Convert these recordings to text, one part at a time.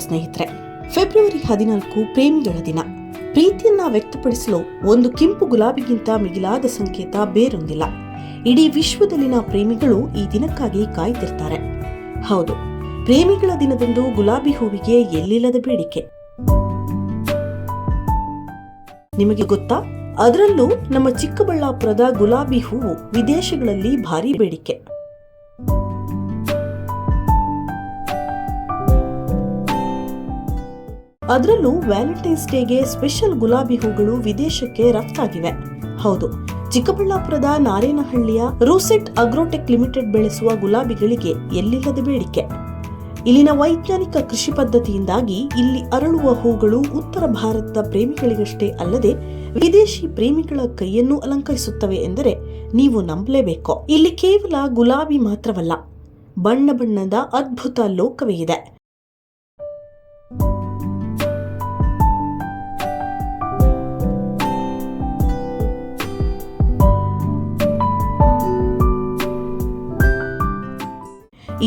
ಸ್ನೇಹಿತರೆ, ಫೆಬ್ರವರಿ ಹದಿನಾಲ್ಕು ಪ್ರೇಮಿಗಳ ದಿನ. ಪ್ರೀತಿಯನ್ನ ವ್ಯಕ್ತಪಡಿಸಲು ಒಂದು ಕೆಂಪು ಗುಲಾಬಿಗಿಂತ ಮಿಗಿಲಾದ ಸಂಕೇತ ಬೇರೊಂದಿಲ್ಲ. ಇಡೀ ವಿಶ್ವದಲ್ಲಿನ ಪ್ರೇಮಿಗಳು ಈ ದಿನಕ್ಕಾಗಿ ಕಾಯ್ತಿರ್ತಾರೆ. ಹೌದು, ಪ್ರೇಮಿಗಳ ದಿನದಂದು ಗುಲಾಬಿ ಹೂವಿಗೆ ಎಲ್ಲಿಲ್ಲದ ಬೇಡಿಕೆ? ನಿಮಗೆ ಗೊತ್ತಾ? ಅದರಲ್ಲೂ ನಮ್ಮ ಚಿಕ್ಕಬಳ್ಳಾಪುರದ ಗುಲಾಬಿ ಹೂವು ವಿದೇಶಗಳಲ್ಲಿ ಭಾರಿ ಬೇಡಿಕೆ. ಅದರಲ್ಲೂ ವ್ಯಾಲೆಂಟೈನ್ಸ್ ಡೇಗೆ ಸ್ಪೆಷಲ್ ಗುಲಾಬಿ ಹೂಗಳು ವಿದೇಶಕ್ಕೆ ರಫ್ತಾಗಿವೆ. ಹೌದು, ಚಿಕ್ಕಬಳ್ಳಾಪುರದ ನಾರೇನಹಳ್ಳಿಯ ರೂಸೆಟ್ ಅಗ್ರೋಟೆಕ್ ಲಿಮಿಟೆಡ್ ಬೆಳೆಸುವ ಗುಲಾಬಿಗಳಿಗೆ ಎಲ್ಲಿಲ್ಲದ ಬೇಡಿಕೆ. ಇಲ್ಲಿನ ವೈಜ್ಞಾನಿಕ ಕೃಷಿ ಪದ್ಧತಿಯಿಂದಾಗಿ ಇಲ್ಲಿ ಅರಳುವ ಹೂಗಳು ಉತ್ತರ ಭಾರತದ ಪ್ರೇಮಿಗಳಿಗಷ್ಟೇ ಅಲ್ಲದೆ ವಿದೇಶಿ ಪ್ರೇಮಿಗಳ ಕೈಯನ್ನು ಅಲಂಕರಿಸುತ್ತವೆ ಎಂದರೆ ನೀವು ನಂಬಲೇಬೇಕು. ಇಲ್ಲಿ ಕೇವಲ ಗುಲಾಬಿ ಮಾತ್ರವಲ್ಲ, ಬಣ್ಣ ಬಣ್ಣದ ಅದ್ಭುತ ಲೋಕವೇ ಇದೆ.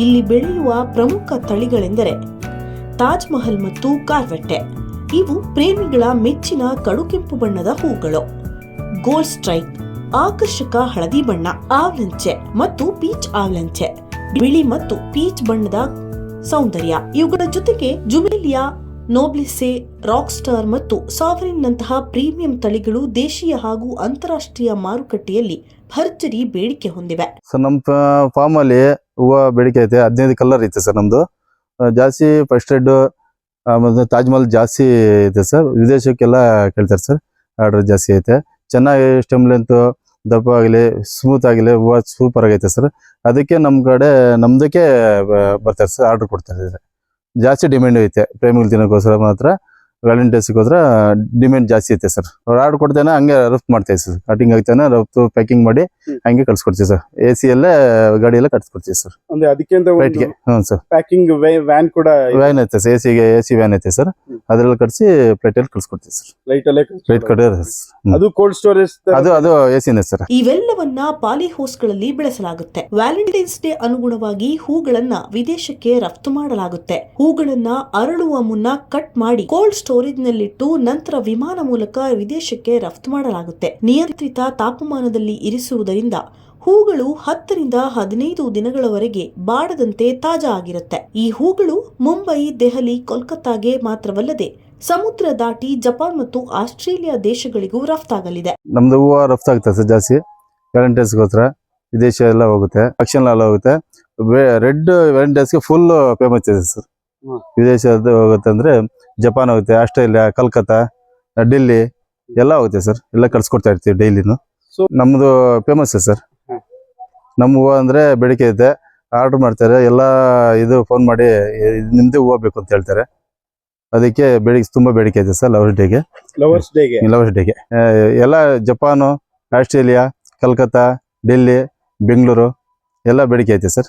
ಇಲ್ಲಿ ಬೆಳೆಯುವ ಪ್ರಮುಖ ತಳಿಗಳೆಂದರೆ ತಾಜ್ ಮಹಲ್ ಮತ್ತು ಕಾರ್ವೆಟ್ಟೆ ಇವು ಪ್ರೇಮಿಗಳ ಮೆಚ್ಚಿನ ಕಡುಕೆಂಪು ಬಣ್ಣದ ಹೂಗಳು. ಗೋಲ್ಡ್ ಸ್ಟ್ರೈಕ್ ಆಕರ್ಷಕ ಹಳದಿ ಬಣ್ಣ, ಆವ್ಲಂಚೆ ಮತ್ತು ಪೀಚ್ ಆವ್ಲಂಚೆ, ಬಿಳಿ ಮತ್ತು ಪೀಚ್ ಬಣ್ಣದ ಸೌಂದರ್ಯ. ಇವುಗಳ ಜೊತೆಗೆ ಜುಮೇಲಿಯಾ, ನೋಬ್ಲಿಸೆ, ರಾಕ್ ಸ್ಟಾರ್ ಮತ್ತು ಸಾವರಿನ್ ನಂತಹ ಪ್ರೀಮಿಯಂ ತಳಿಗಳು ದೇಶೀಯ ಹಾಗೂ ಅಂತಾರಾಷ್ಟ್ರೀಯ ಮಾರುಕಟ್ಟೆಯಲ್ಲಿ ಭರ್ಜರಿ ಬೇಡಿಕೆ ಹೊಂದಿವೆ. ನಮ್ಮ ಫಾರ್ಮ್ ಅಲ್ಲಿ ಹೂವು ಬೇಡಿಕೆ ಐತೆ. ಹದಿನೈದು ಕಲರ್ ಐತೆ ಸರ್ ನಮ್ದು. ಆ, ಜಾಸ್ತಿ ಫಸ್ಟ್ ರೆಡ್ ಮತ್ತು ತಾಜ್ ಮಹಲ್ ಜಾಸ್ತಿ ಐತೆ ಸರ್ ವಿದೇಶಕ್ಕೆಲ್ಲ ಕೇಳ್ತಾರೆ ಸರ್ ಆರ್ಡರ್ ಜಾಸ್ತಿ ಐತೆ. ಚೆನ್ನಾಗಿ ಸ್ಟೆಮ್ ಲೆಂತ್ ದಪ್ಪ ಆಗಲಿ ಸ್ಮೂತ್ ಆಗಲಿ ಹೂವು ಸೂಪರ್ ಆಗೈತೆ ಸರ್ ಅದಕ್ಕೆ ನಮ್ಮ ಕಡೆ ನಮ್ಮದಕ್ಕೆ ಬರ್ತಾರೆ ಸರ್ ಆರ್ಡರ್ ಕೊಡ್ತಾರೆ ಜಾಸ್ತಿ ಡಿಮ್ಯಾಂಡ್ ಐತೆ. ಪ್ರೇಮಿಗಳು ತಿನ್ನೋಕ್ಕೋಸ್ಕರ ಮಾತ್ರ. ವ್ಯಾಲೆಂಟೈನ್ಸ್ಗೋಸ್ಕರ ಡಿಮ್ಯಾಂಡ್ ಜಾಸ್ತಿ ಐತೆ ಸರ್ ಅವ್ರು ಆರ್ಡರ್ ಕೊಡ್ತೇನೆ ಹಂಗೆ ರಫ್ತು ಮಾಡ್ತೇವೆ ಸರ್ ಕಟಿಂಗ್ ಆಗ್ತೇನೆ ರಫ್ತು ಪ್ಯಾಕಿಂಗ್ ಮಾಡಿ. ಹಂಗೆ ಕಳ್ಸಿಕೊಡ್ತೀವಿ ಸರ್ ಎ ಸಿ ಅಲ್ಲೇ ಗಾಡಿಯಲ್ಲೇ ಕಟ್ಸ್ಕೊಡ್ತೀವಿ ಸರ್ ಅಂದ್ರೆ ಅದಕ್ಕೆ ಅಂತ ಹ್ಞೂ ಸರ್ ಪ್ಯಾಕಿಂಗ್ ವ್ಯಾನ್ ಕೂಡ ವ್ಯಾನ್ ಐತೆ ಸರ್ ಎ ಸಿಗೆ ಎ ಸಿ ವ್ಯಾನ್ ಐತೆ ಸರ್ ಅದರಲ್ಲಿ ಕಟ್ಸಿ ಪ್ಲೇಟಲ್ಲಿ ಕಳ್ಸ್ಕೊಡ್ತೀವಿ ಸರ್ ಲೈಟ್ ಅಲ್ಲೇ ಫ್ಲೈಟ್ ಕಡೆ ಅದು ಕೋಲ್ಡ್ ಸ್ಟೋರೇಜ್ ಅದು ಅದು ಎ ಸಿನೇ ಸರ್ ಇವೆಲ್ಲವನ್ನ ಪಾಲಿಹೌಸ್ಗಳಲ್ಲಿ ಬೆಳೆಸಲಾಗುತ್ತೆ. ವ್ಯಾಲೆಂಟೈನ್ಸ್ ಡೇ ಅನುಗುಣವಾಗಿ ಹೂಗಳನ್ನ ವಿದೇಶಕ್ಕೆ ರಫ್ತು ಮಾಡಲಾಗುತ್ತೆ. ಹೂಗಳನ್ನ ಅರಳುವ ಮುನ್ನ ಕಟ್ ಮಾಡಿ ಕೋಲ್ಡ್ ಸ್ಟೋರೇಜ್ ನಲ್ಲಿಟ್ಟು ನಂತರ ವಿಮಾನ ಮೂಲಕ ವಿದೇಶಕ್ಕೆ ರಫ್ತು ಮಾಡಲಾಗುತ್ತೆ. ನಿಯಂತ್ರಿತ ತಾಪಮಾನದಲ್ಲಿ ಇರಿಸುವುದರಿಂದ ಹೂಗಳು ಹತ್ತರಿಂದ ಹದಿನೈದು ದಿನಗಳವರೆಗೆ ಬಾಡದಂತೆ ತಾಜಾ ಆಗಿರುತ್ತೆ. ಈ ಹೂಗಳು ಮುಂಬೈ, ದೆಹಲಿ, ಕೋಲ್ಕತ್ತಾಗೆ ಮಾತ್ರವಲ್ಲದೆ ಸಮುದ್ರ ದಾಟಿ ಜಪಾನ್ ಮತ್ತು ಆಸ್ಟ್ರೇಲಿಯಾ ದೇಶಗಳಿಗೂ ರಫ್ತಾಗಲಿದೆ. ನಮ್ದು ಹೂವು ರಫ್ತಾಗುತ್ತೆ ಸರ್ ಜಾಸ್ತಿ. ವ್ಯಾಲೆಂಟೈನ್ಸ್ಗೋಸ್ಕರ ವಿದೇಶ ಎಲ್ಲ ಹೋಗುತ್ತೆ ಫಂಕ್ಷನ್ ಎಲ್ಲ ಹೋಗುತ್ತೆ. ರೆಡ್ ವ್ಯಾಲೆಂಟೈನ್ಸ್ಗೆ ಫುಲ್ ಫೇಮಸ್ ಇದೆ ಸರ್. ಹ್ಮ್. ವಿದೇಶದ ಹೋಗುತ್ತೆ ಅಂದ್ರೆ ಜಪಾನ್ ಹೋಗುತ್ತೆ ಆಸ್ಟ್ರೇಲಿಯಾ ಕಲ್ಕತ್ತಾ ಡೆಲ್ಲಿ ಎಲ್ಲ ಹೋಗುತ್ತೆ ಸರ್ ಎಲ್ಲ ಕಳ್ಸಿಕೊಡ್ತಾ ಇರ್ತೀವಿ ಡೈಲಿನು ನು. ನಮ್ಮದು ಫೇಮಸ್ ಸರ್. ನಮ್ಮ ಹೂವು ಅಂದ್ರೆ ಬೇಡಿಕೆ ಐತೆ ಆರ್ಡರ್ ಮಾಡ್ತಾರೆ ಎಲ್ಲ ಇದು ಫೋನ್ ಮಾಡಿ ನಿಮ್ಮದೇ ನಿಮ್ದೇ ಹೂವು ಬೇಕು ಅಂತ ಹೇಳ್ತಾರೆ. ಅದಕ್ಕೆ ಬೆಳಿಗ್ಗೆ ತುಂಬಾ ಬೇಡಿಕೆ ಐತೆ ಸರ್ ಲವರ್ಸ್ ಡೇಗೆ ಲವರ್ಸ್ ಡೇಗೆ ಲವರ್ಸ್ ಡೇಗೆ ಎಲ್ಲ ಜಪಾನು ಆಸ್ಟ್ರೇಲಿಯಾ ಕಲ್ಕತ್ತಾ ಡೆಲ್ಲಿ ಬೆಂಗಳೂರು ಎಲ್ಲ ಬೇಡಿಕೆ ಐತೆ ಸರ್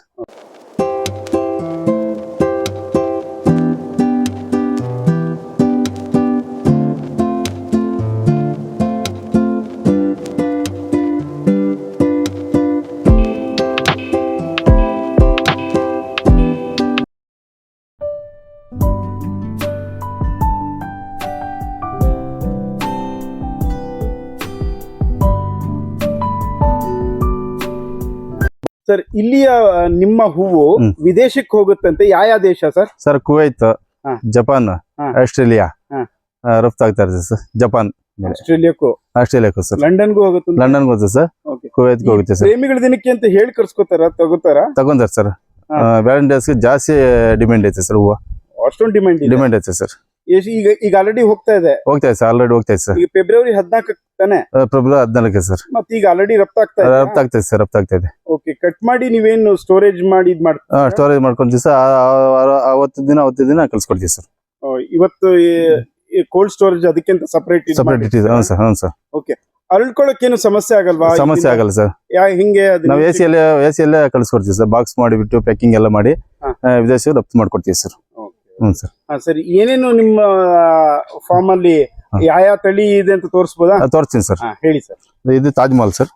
ಸರ್ ಇಲ್ಲಿಯ ನಿಮ್ಮ ಹೂವು. ವಿದೇಶಕ್ಕೆ ಹೋಗುತ್ತಂತೆ. ಯಾವ ಯಾವ ದೇಶ sir? Sir Kuwait Japan Australia. ರಫ್ತಾಗ್ತಾ ಆ, ರಫ್ತು ಆಗ್ತಾ ಇರ್ತದೆ ಸರ್ ಜಪಾನ್. ಆಸ್ಟ್ರೇಲಿಯಾಕ್ಕೂ? ಆಸ್ಟ್ರೇಲಿಯಾಕ್ಕೂ ಸರ್. ಲಂಡನ್ಗೂ ಹೋಗುತ್ತೆ ಲಂಡನ್ಗೆ ಹೋಗುತ್ತೆ ಸರ್ ಕುವೈತ್ ಕುವೈತ್ಗೆ ಹೋಗುತ್ತೆ ಸರ್. ಪ್ರೇಮಿಗಳ ದಿನಕ್ಕೆ ಅಂತ ಹೇಳಿ ಕರ್ಸ್ಕೊತಾರ ತಗೋತಾರ? ತಗೊಂಡಾರ ಸರ್. ವ್ಯಾಲೆಂಟೈನ್ಸ್ಗೆ ಜಾಸ್ತಿ ಡಿಮ್ಯಾಂಡ್ ಐತೆ ಸರ್ ಹೂವು. ಅಷ್ಟೊಂದು ಡಿಮ್ಯಾಂಡ್ ಡಿಮ್ಯಾಂಡ್ ಐತೆ ಸರ್. ಈಗ ಈಗ ಆಲ್ರೆಡಿ ಹೋಗ್ತಾ ಇದೆ. ಹೋಗ್ತಾ ಇದೆ ಸರ್ ಆಲ್ರೆಡಿ ಹೋಗ್ತಾ ಇದೆ ಸರ್ ಈಗ ಫೆಬ್ರವರಿ ಹದಿನಾಲ್ಕು ತಾನೆ? ಫೆಬ್ರವರಿ ಹದಿನಾಲ್ಕು ಸರ್ ಮತ್ತೆ ಈಗ ಆಲ್ರೆಡಿ ರಫ್ತಾಗ್ತಾ ಇದೆ ರಫ್ತು ಆಗ್ತಾ ಇದೆ ಸರ್ ರಫ್ತು ಆಗ್ತಾ ಇದೆ. ಓಕೆ ಕಟ್ ಮಾಡಿ ನೀವೇನು ಸ್ಟೋರೇಜ್ ಮಾಡಿ ಇದು ಮಾಡ್ತೀವಿ ಸ್ಟೋರೇಜ್ ಮಾಡ್ಕೊಂತೀವಿ ಸರ್ ಅವತ್ತು ದಿನ ಅವತ್ತು ದಿನ ಕಳ್ಸ್ಕೊಡ್ತೀವಿ ಸರ್ ಇವತ್ತು ಕೋಲ್ಡ್ ಸ್ಟೋರೇಜ್ ಅದಕ್ಕಿಂತ ಸಪರೇಟ್ ಸಪರೇಟ್ ಇಟ್ಟಿದೆ ಹ್ಞೂ ಸರ್ ಹ್ಞೂ ಸರ್ ಓಕೆ ಅರಳ್ಕೊಳಕ್ಕೇನು ಸಮಸ್ಯೆ ಆಗಲ್ವಾ? ಸಮಸ್ಯೆ ಆಗಲ್ಲ ಸರ್ ಯಾ ಹಿಂಗೆ ನಾವು ಎ ಸಿ ಎಲ್ಲ ಎ ಸಿ ಎಲ್ಲ ಕಳಿಸ್ಕೊಡ್ತೀವಿ ಸರ್ ಬಾಕ್ಸ್ ಮಾಡಿಬಿಟ್ಟು ಪ್ಯಾಕಿಂಗ್ ಎಲ್ಲ ಮಾಡಿ ಹಾ. ವಿದೇಶ ರಫ್ತು ಮಾಡ್ಕೊಡ್ತೀವಿ ಸರ್. ಹ್ಞೂ ಸರ್. ಹಾ, ಸರಿ. ಏನೇನು ನಿಮ್ಮ ಫಾರ್ಮ್ ಅಲ್ಲಿ. ಯಾವ ತಳಿ ಇದೆ ಅಂತ ತೋರಿಸ್ಬೋದಾ? ಅದು ತೋರಿಸ್ತೀನಿ ಸರ್. ಹಾ, ಹೇಳಿ ಸರ್. ಇದು ತಾಜ್ ಮಹಲ್ ಸರ್.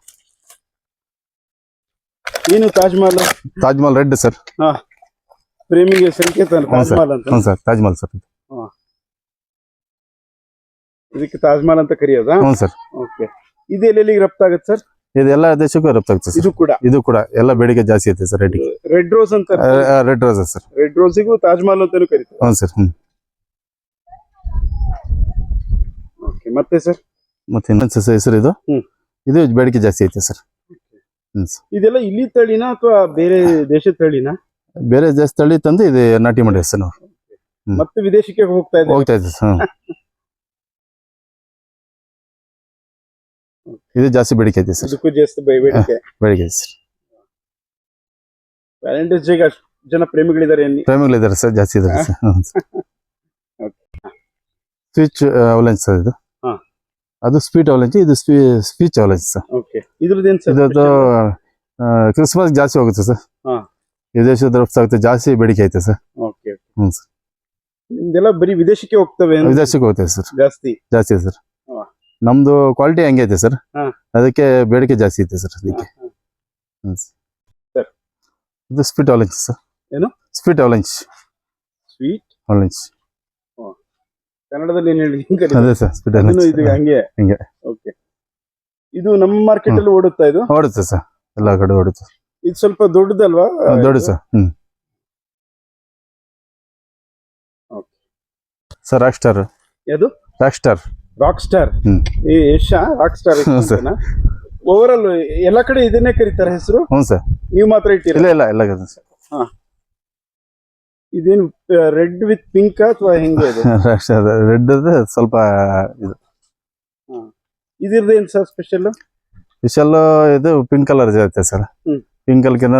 ಏನು Taj Mahal? Taj Mahal red sir. ಹಾ. ಪ್ರೇಮಿಗೆ ಸಂಕೇತ ಹ್ಞೂ ತಾಜ್ ಸರ್. ಮಹಲ್ ಅಂತ. ಹ್ಞೂ ಸರ್ ತಾಜ್ ಮಹಲ್ ಸರ್. ಇದಕ್ಕೆ ತಾಜ್ ಮಹಲ್ ಅಂತ ಕರೆಯೋದಾ? ಹ್ಞೂ ಸರ್. ಓಕೆ. ಇದು ಎಲ್ಲೆಲ್ಲಿಗೆ ರಫ್ತಾಗತ್ತೆ ಸರ್? ಇದು ಎಲ್ಲ ದೇಶಕ್ಕೂ ರಫ್ತಾಗ್ತದೆ ಸರ್. ಇದು ಕೂಡ? ಇದು ಕೂಡ. ಎಲ್ಲ ಬೇಡಿಕೆ ಜಾಸ್ತಿ ಐತೆ ಸರ್ ರೆಡ್ ರೆಡ್ ರೋಸ್ ಅಂತ ರೆಡ್ ರೋಸ್ ಸರ್. ರೆಡ್ ರೋಸಿಗೂ ತಾಜ್ ಮಹಲ್ ಅಂತಾನು ಕರೀತಾರೆ. ಹ್ಞೂ ಸರ್ ಹ್ಞೂ. ಓಕೆ ಮತ್ತೆ ಸರ್? ಮತ್ತೆ ಇನ್ನೊಂದು ಹೆಸರು ಇದು? ಹ್ಮ್. ಇದು ಬೇಡಿಕೆ ಜಾಸ್ತಿ ಐತೆ ಸರ್. ಹ್ಞೂ ಸರ್. ಇದೆಲ್ಲ ಇಲ್ಲಿ ತಳಿನಾ ಅಥವಾ ಬೇರೆ ದೇಶದ ತಳಿನಾ? ಬೇರೆ ಜಾಸ್ತಿ ತಳಿ ತಂದು ಇದು ನಾಟಿ ಮಾಡಿ ಸರ್ ನಾವು. ಮತ್ತೆ ವಿದೇಶಕ್ಕೆ ಹೋಗ್ತಾ ಇದೆ ಹೋಗ್ತಾ ಇದೆ ಸರ್ ಹ್ಮ್. ಇದು ಜಾಸ್ತಿ ಬೇಡಿಕೆ ಐತೆ ಸರ್. ಇದಕ್ಕೂ ಜಾಸ್ತಿ ಬೈ- ಬೇಡಿಕೆ. ಬೇಡಿಕೆ ಐತೆ ಸರ್. ವ್ಯಾಲೆಂಟೈನ್ಸ್ ಡೇಗೆ ಅಷ್ಟು ಜನ ಪ್ರೇಮಿಗಳಿದ್ದಾರೆ ಪ್ರೇಮಿಗಳಿದ್ದಾರೆ ಸರ್ ಜಾಸ್ತಿ ಇದ್ದಾರೆ ಸರ್. ಸ್ವಿಚ್ ಅವಲೆನ್ಸ್ ಸರ್ ಇದು. ಹಾ. ಅದು ಸ್ವೀಟ್ ಅವಲೆನ್ಸ್ ಇದು ಸ್ಪೀಚ್ ಅವಲೆನ್ಸ್ ಸರ್. ಓಕೆ ಏನು ಸರ್ ಇದು ಕ್ರಿಸ್ಮಸ್ ಜಾಸ್ತಿ ಹೋಗುತ್ತೆ ಸರ್. ಹಾ. ವಿದೇಶದ ರಫ್ತಾಗುತ್ತೆ ಜಾಸ್ತಿ ಬೇಡಿಕೆ ಐತೆ ಸರ್. ಓಕೆ ಹ್ಞೂ ಸರ್. ನಿಮ್ದೆಲ್ಲ ಬರೀ ವಿದೇಶಕ್ಕೆ ಹೋಗ್ತವೆ ಅಂತ ವಿದೇಶಕ್ಕೆ ಹೋಗುತ್ತೆ ಸರ್. ಜಾಸ್ತಿ? ಜಾಸ್ತಿ ಸರ್. ನಮ್ದು ಕ್ವಾಲಿಟಿ ಹಂಗೆ ಐತೆ ಸರ್. ಅದಕ್ಕೆ ಬೇಡಿಕೆ ಜಾಸ್ತಿ ಐತೆ ಸರ್ ಅದಕ್ಕೆ. ಇದು ಸ್ವೀಟ್ ಆಲೆಂಜ್ ಸರ್ ಏನು? ಸ್ವೀಟ್ ಆಲೆಂಜ್ ಸ್ವೀಟ್ ಆಲೆಂಜ್ ಕನ್ನಡದಲ್ಲಿ ಏನು ಹೇಳಿ ಅದೇ ಸರ್ ಸ್ವೀಟ್ ಅವಲೆಂಚ್ ಇದು ಹಂಗೆ? ಹಂಗೆ. ಓಕೆ ಇದು ನಮ್ಮ ಮಾರ್ಕೆಟ್ ಅಲ್ಲಿ ಓಡುತ್ತಾ ಇದು? ಓಡುತ್ತೆ ಸರ್ ಎಲ್ಲ ಕಡೆ ಓಡುತ್ತೆ. ಇದು ಸ್ವಲ್ಪ ದೊಡ್ಡದಲ್ವಾ? ದೊಡ್ಡ ಸರ್ ಹ್ಮ್. Okay. ಸರ್ ರಾಕ್ ಸ್ಟಾರ್ ಯಾವುದು? Rock star rock star. ಈ Yash rock star. Overall ಎಲ್ಲ ಕಡೆ ಇದನ್ನೇ ಕರೀತಾರೆ ಹೆಸರು? ಹ್ಞೂ ಸರ್. ನೀವು ಮಾತ್ರ ಇಟ್ಟಿರ? ಇಲ್ಲ ಇಲ್ಲ ಎಲ್ಲ ಸರ್. ಹಾ. ಇದೇನು ರೆಡ್ ವಿತ್ ಪಿಂಕ್ ಅಥವಾ ಹೆಂಗೆ ಸ್ಟಾರ್ ರೆಡ್ ಸ್ವಲ್ಪ ಇದು. ಇದ್ರದ್ದು ಏನ್ ಸರ್ ಸ್ಪೆಷಲ್ ಸ್ಪೆಷಲ್ ಇದು ಪಿಂಕ್ ಕಲರ್ ಇರುತ್ತೆ ಸರ್. ಪಿಂಕ್ ಕಲರ್ಕಿನ್ನ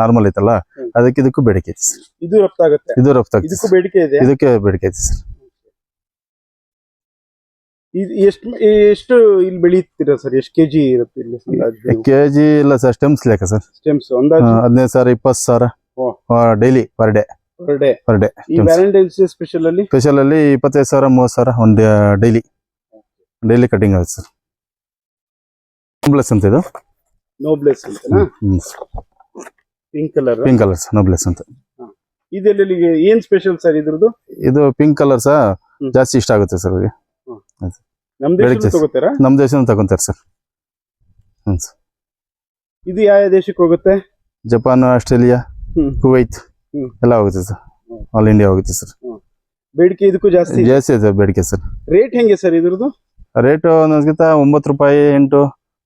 ನಾರ್ಮಲ್ ಐತಲ್ಲ? ಅದಕ್ಕೆ ಇದಕ್ಕೂ ಬೇಡಿಕೆ ಐತಿ ಸರ್. ಇದು ರಫ್ತಾಗುತ್ತೆ? ಇದು ರಫ್ತಾಗುತ್ತೆ ಇದಕ್ಕೂ. ಬೇಡಿಕೆ ಇದೆ ಇದಕ್ಕೆ ಬೇಡಿಕೆ ಐತಿ ಸರ್. ಎಷ್ಟು ಎಷ್ಟು ಇಲ್ಲಿ ಬೆಳೀತೀರಾ ಸರ್? ಎಷ್ಟು ಕೆಜಿ ಇರುತ್ತೆ ಇಲ್ಲಿ ಅಂದಾಜು ಕೆಜಿ ಇಲ್ಲ ಸರ್ ಸ್ಟೆಮ್ಸ್ ಲೆಕ್ಕ ಸರ್. ಸ್ಟೆಮ್ಸ್ ಅಂದಾಜು ಹದಿನೈದು ಸಾವಿರ ಇಪ್ಪತ್ತು ಸಾವಿರ. Daily per day per day per day ಈ ವ್ಯಾಲೆಂಟೈನ್ಸ್ ಡೇ ಸ್ಪೆಷಲ್ ಅಲ್ಲಿ? ಸ್ಪೆಷಲ್ ಅಲ್ಲಿ ಇಪ್ಪತ್ತೈದು ಸಾವಿರ ಮೂವತ್ತು ಸಾವಿರ ಒಂದು ಡೈಲಿ ಡೈಲಿ ಕಟಿಂಗ್ ಆಗುತ್ತೆ ಸರ್. ನೋಬ್ಲೆಸ್ ಅಂತ ಇದು? ನೋಬ್ಲೆಸ್ ಅಂತ pink colour pink colour sir noblesse ಅಂತ. ಇದೆಲ್ಲಿಗೆ ಏನ್ ಸ್ಪೆಷಲ್ ಸರ್ ಇದ್ರದ್ದು? ಇದು ಪಿಂಕ್ ಕಲರ್ ಸರ್ ಜಾಸ್ತಿ ಇಷ್ಟ ಆಗುತ್ತೆ ಸರ್ ಅವ್ರಿಗೆ. ನಮ್ ದೇಶ ತಗೋತಾರಾ? ನಮ್ಮ ತಗೊಂತಾರೆ ಸರ್. ಹ್ಞೂ ಸರ್. ಇದು ಯಾವ ದೇಶಕ್ಕೆ ಹೋಗುತ್ತೆ? ಜಪಾನ್ ಆಸ್ಟ್ರೇಲಿಯಾ ಹ್ಮ್. ಕುವೈತ್ ಹ್ಮ್. ಎಲ್ಲ ಹೋಗುತ್ತೆ ಸರ್. ಆಲ್ ಇಂಡಿಯಾ ಹೋಗುತ್ತೆ ಸರ್. ಬೇಡಿಕೆ ಇದಕ್ಕೂ ಜಾಸ್ತಿ? ಜಾಸ್ತಿ ಇದೆ ಬೇಡಿಕೆ ಸರ್. ರೇಟ್ ಹೆಂಗೆ ಸರ್ ಇದ್ರದ್ದು? ರೇಟ್ ಒಂದೊಂದ್ಕಿಂತ ಒಂಬತ್ತು ರೂಪಾಯಿ ಎಂಟು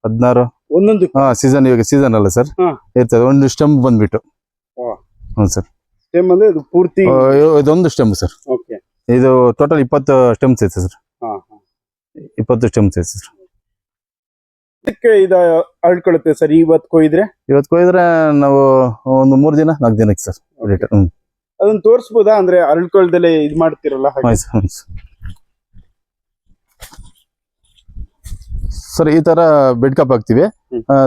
ಹದಿನಾರು. ಒಂದೊಂದು. ಹಾ ಸೀಸನ್ ಇವಾಗ ಸೀಸನ್ ಅಲ್ಲ ಸರ್. ಹಾ. ಇರ್ತದೆ. ಒಂದು ಸ್ಟೆಂಪ್ ಬಂದ್ಬಿಟ್ಟು. ಹ್ಞೂ ಸರ್. ಸ್ಟೆಮ್ ಅಂದ್ರೆ ಇದು ಪೂರ್ತಿ ಇದೊಂದು ಸ್ಟೆಂಪ್ ಸರ್. ಓಕೆ ಇದು ಟೋಟಲ್ ಇಪ್ಪತ್ತು ಸ್ಟೆಮ್ಸ್ ಐತೆ ಸರ್. ಹಾ ಹಾ. ಇಪ್ಪತ್ತು ಚಮಚ ಐತೆ ಸರ್. ಇದಕ್ಕೆ ಇದ ಅಳ್ಕೊಳುತ್ತೆ ಸರ್ ಇವತ್ತು ಕೊಯ್ದ್ರೆ? ಇವತ್ತು ಕೊಯ್ದ್ರೆ ನಾವು ಒಂದು ಮೂರು ದಿನ ನಾಲ್ಕು ದಿನಕ್ಕೆ ಸರ್ ಲೀಟರ್ ಹ್ಞೂ ಅದನ್ನ ತೋರಿಸ್ಬೋದಾ? ಅಂದ್ರೆ ಅಳ್ಕೊಳ್ದಲೆ ಇದು ಮಾಡ್ತಿರಲ್ಲ ಹಾಗೆ? ಆಯ್ತು ಹ್ಞೂ ಸರ್. ಈ ತರ ಬೆಡ್ ಕಾಪ್ ಹಾಕ್ತಿವಿ.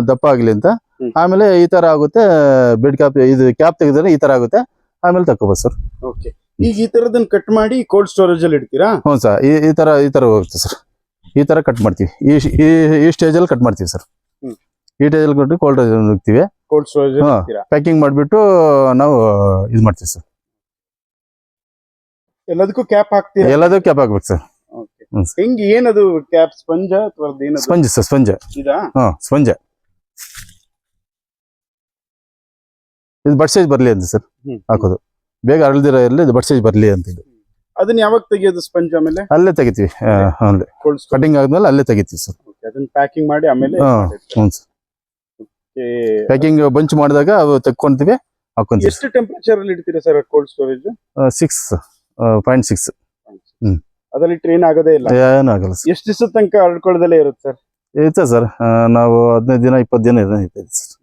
ದಪ್ಪ ಆಗ್ಲಿ ಅಂತ. ಆಮೇಲೆ ಈ ತರ ಆಗುತ್ತೆ ಬೆಡ್ ಕಾಪ್ ಇದು ಕ್ಯಾಪ್ ತೆಗೆದ್ರೆ ಈ ತರ ಆಗುತ್ತೆ. ಆಮೇಲೆ ತಕೋಬೋದು ಸರ್. ಓಕೆ. ಈಗ ಈ ತರದನ್ನ ಕಟ್ ಮಾಡಿ ಕೋಲ್ಡ್ ಸ್ಟೋರೇಜ್ ಅಲ್ಲಿ ಇಡ್ತೀರಾ? ಹ್ಞೂ ಸರ್ ಈ ಈ ತರ ಈ ತರ ಹೋಗುತ್ತೆ ಸರ್. ಈ ತರ ಕಟ್ ಮಾಡ್ತೀವಿ. ಈ ಈ ಸ್ಟೇಜ್ ಸ್ಟೇಜಲ್ಲಿ ಕಟ್ ಮಾಡ್ತೀವಿ ಸರ್ ಈ ಸ್ಟೇಜಲ್ಲಿ ಕೊಟ್ಟು ಕೋಲ್ಡ್ ಹೋಗ್ತೀವಿ ಕೋಲ್ಡ್ ಸ್ಟೋರೇಜ್. ಪ್ಯಾಕಿಂಗ್ ಮಾಡಿಬಿಟ್ಟು ನಾವು ಇದು ಮಾಡ್ತೀವಿ ಸರ್ ಎಲ್ಲದಕ್ಕೂ ಕ್ಯಾಪ್ ಹಾಕ್ತೀವಿ ಎಲ್ಲದಕ್ಕೂ ಕ್ಯಾಪ್ ಹಾಕ್ಬೇಕು ಸರ್. ಹೆಂಗ್ ಏನದು ಕ್ಯಾಪ್ ಸ್ಪಂಜ ಅಥವಾ ಸ್ಪಂಜ್ ಸರ್ ಸ್ಪಂಜ್. ಹಾ ಸ್ಪಂಜ್. ಇದು ಬಟ್ ಸೈಜ್ ಬರಲಿ ಅಂತ ಸರ್. ಹಾಕೋದು. ಬೇಗ ಅರಳದಿರೋ ಇರಲಿ ಇದು ಬಡ್ಸೇಜ್ ಬರಲಿ ಅಂತ ಇದು. ಅದನ್ನ ಯಾವಾಗ ತೆಗಿಯೋದು ಸ್ಪಂಜ್ ಆಮೇಲೆ? ಅಲ್ಲೇ ತೆಗಿತೀವಿ. ಆ, ಅಲ್ಲೇ. ಕೋಲ್ಡ್ ಕಟಿಂಗ್ ಆದ್ಮೇಲೆ ಅಲ್ಲೇ ತೆಗಿತೀವಿ ಸರ್. ಅದನ್ನ ಪ್ಯಾಕಿಂಗ್ ಮಾಡಿ ಆಮೇಲೆ ಹ್ಞೂ ಸರ್. ಪ್ಯಾಕಿಂಗ್ ಬಂಚ್ ಮಾಡಿದಾಗ ಅವು ತೆಕ್ಕೊಂತೀವಿ ಹಾಕೊಂತೀವಿ ಎಷ್ಟು ಟೆಂಪರೇಚರ್ ಅಲ್ಲಿ ಇಡ್ತೀರಾ sir. Cold storage six point six ಹ್ಮ್. ಅದ್ರಲ್ಲಿ ಟ್ರೈನ್ ಆಗೋದೇ ಇಲ್ಲ? ಏನೂ ಆಗಲ್ಲ ಸರ್. ಎಷ್ಟು ದಿವಸ ತನಕ ಅಳ್ಕೊಳ್ದಲ್ಲೇ ಇರುತ್ತೆ ಸರ್ ಇರುತ್ತೆ ಸರ್. ನಾವು ಹದಿನೈದು ದಿನ ಇಪ್ಪತ್ತು ದಿನ ಇರ್ತೈತೆ ಸರ್.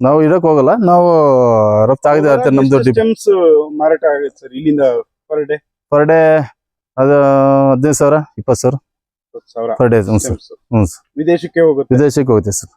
ನಾವು ಇಡಕ್ ಹೋಗಲ್ಲ ನಾವು ರಫ್ತಾಗದೆ ಇರ್ತದೆ ನಮ್ದು ಡಿಪ್ ಸಿಸ್ಟಮ್ಸ್ ಮಾರಾಟ ಆಗುತ್ತೆ ಸರ್ ಇಲ್ಲಿಂದ ಪರ್ ಡೇ ಪರ್ ಡೇ ಅದು ಹದಿನೈದು ಸಾವಿರ ಇಪ್ಪತ್ತು ಸಾವಿರ. ಸಾವಿರ. ಪರ್ ಡೇ ಹ್ಞೂ ಸರ್. ಹ್ಞೂ ಸರ್. ವಿದೇಶಕ್ಕೆ ಹೋಗುತ್ತೆ? ವಿದೇಶಕ್ಕೆ ಹೋಗುತ್ತೆ ಸರ್.